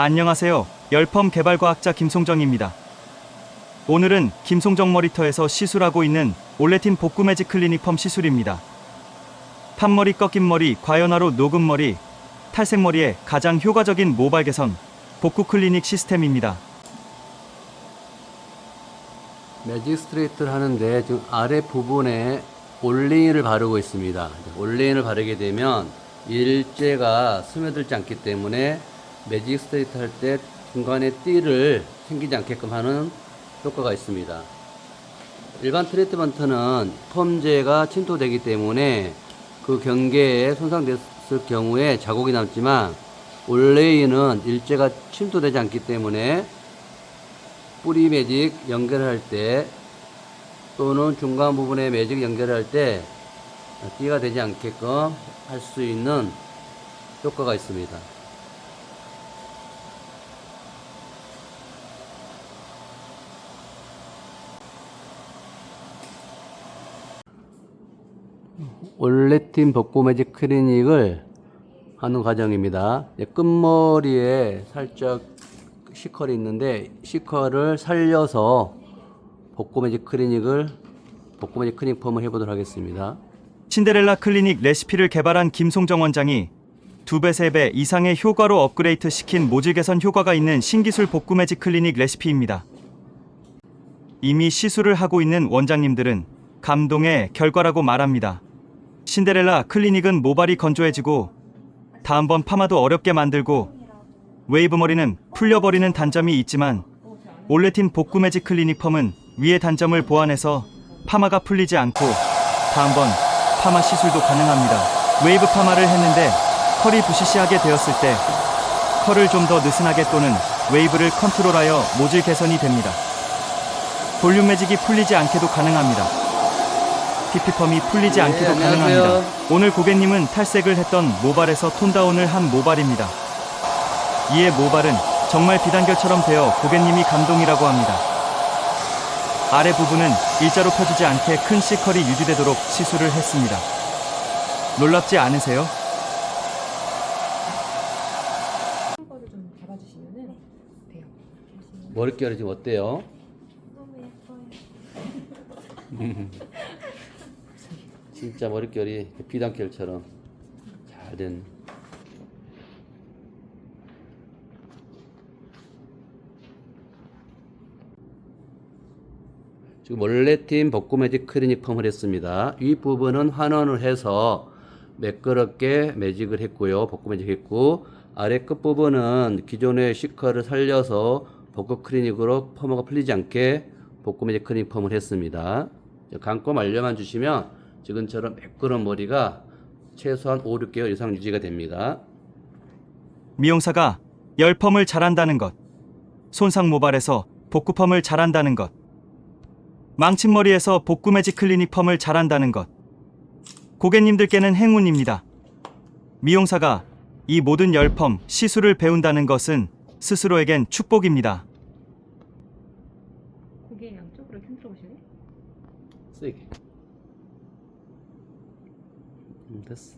안녕하세요. 열펌 개발과학자 김송정입니다. 오늘은 김송정 머리터에서 시술하고 있는 올레틴 복구 매직 클리닉 펌 시술입니다. 팥머리, 꺾인 머리, 과연화로 녹은 머리, 탈색 머리에 가장 효과적인 모발 개선 복구 클리닉 시스템입니다. 매직 스트레이트를 하는데 지금 아래 부분에 올레인을 바르고 있습니다. 올레인을 바르게 되면 일제가 스며들지 않기 때문에 매직 스트레이트 할 때 중간에 띠를 생기지 않게끔 하는 효과가 있습니다. 일반 트리트먼트는 펌제가 침투되기 때문에 그 경계에 손상됐을 경우에 자국이 남지만 올레인은 일제가 침투되지 않기 때문에 뿌리 매직 연결할 때 또는 중간 부분에 매직 연결할 때 띠가 되지 않게끔 할 수 있는 효과가 있습니다. 올레틴 복구 매직 클리닉을 하는 과정입니다. 끝머리에 살짝 시컬이 있는데 시컬을 살려서 복구 매직 클리닉을 복구 매직 클리닉 펌을 해보도록 하겠습니다. 신데렐라 클리닉 레시피를 개발한 김송정 원장이 두 배, 세 배 이상의 효과로 업그레이드 시킨 모질 개선 효과가 있는 신기술 복구 매직 클리닉 레시피입니다. 이미 시술을 하고 있는 원장님들은 감동의 결과라고 말합니다. 신데렐라 클리닉은 모발이 건조해지고 다음번 파마도 어렵게 만들고 웨이브 머리는 풀려버리는 단점이 있지만 올레틴 복구 매직 클리닉 펌은 위의 단점을 보완해서 파마가 풀리지 않고 다음번 파마 시술도 가능합니다. 웨이브 파마를 했는데 컬이 부시시하게 되었을 때 컬을 좀 더 느슨하게 또는 웨이브를 컨트롤하여 모질 개선이 됩니다. 볼륨 매직이 풀리지 않게도 가능합니다. 피피펌이 풀리지 네, 않게도 안녕하세요. 가능합니다. 오늘 고객님은 탈색을 했던 모발에서 톤다운을 한 모발입니다. 이에 모발은 정말 비단결처럼 되어 고객님이 감동이라고 합니다. 아래 부분은 일자로 펴지지 않게 큰 C컬이 유지되도록 시술을 했습니다. 놀랍지 않으세요? 거를 좀 잡아주시면은 돼요. 보시면 머릿결이 지금 어때요? 너무 예뻐요. 진짜 머릿결이 비단결처럼 잘 된. 지금 원래팀 복구 매직 클리닉 펌을 했습니다. 위 부분은 환원을 해서 매끄럽게 매직을 했고요. 복구 매직 했고 아래 끝 부분은 기존의 시커를 살려서 복구 클리닉으로 펌어가 풀리지 않게 복구 매직 클리닉 펌을 했습니다. 감고 말려만 주시면 지금처럼 매끄러운 머리가 최소한 5, 6개월 이상 유지가 됩니다. 미용사가 열펌을 잘한다는 것, 손상 모발에서 복구펌을 잘한다는 것, 망친 머리에서 복구 매직 클리닉 펌을 잘한다는 것, 고객님들께는 행운입니다. 미용사가 이 모든 열펌 시술을 배운다는 것은 스스로에겐 축복입니다. 고개 양쪽으로 흔들어 보실래요? 세게. 嗯，得死。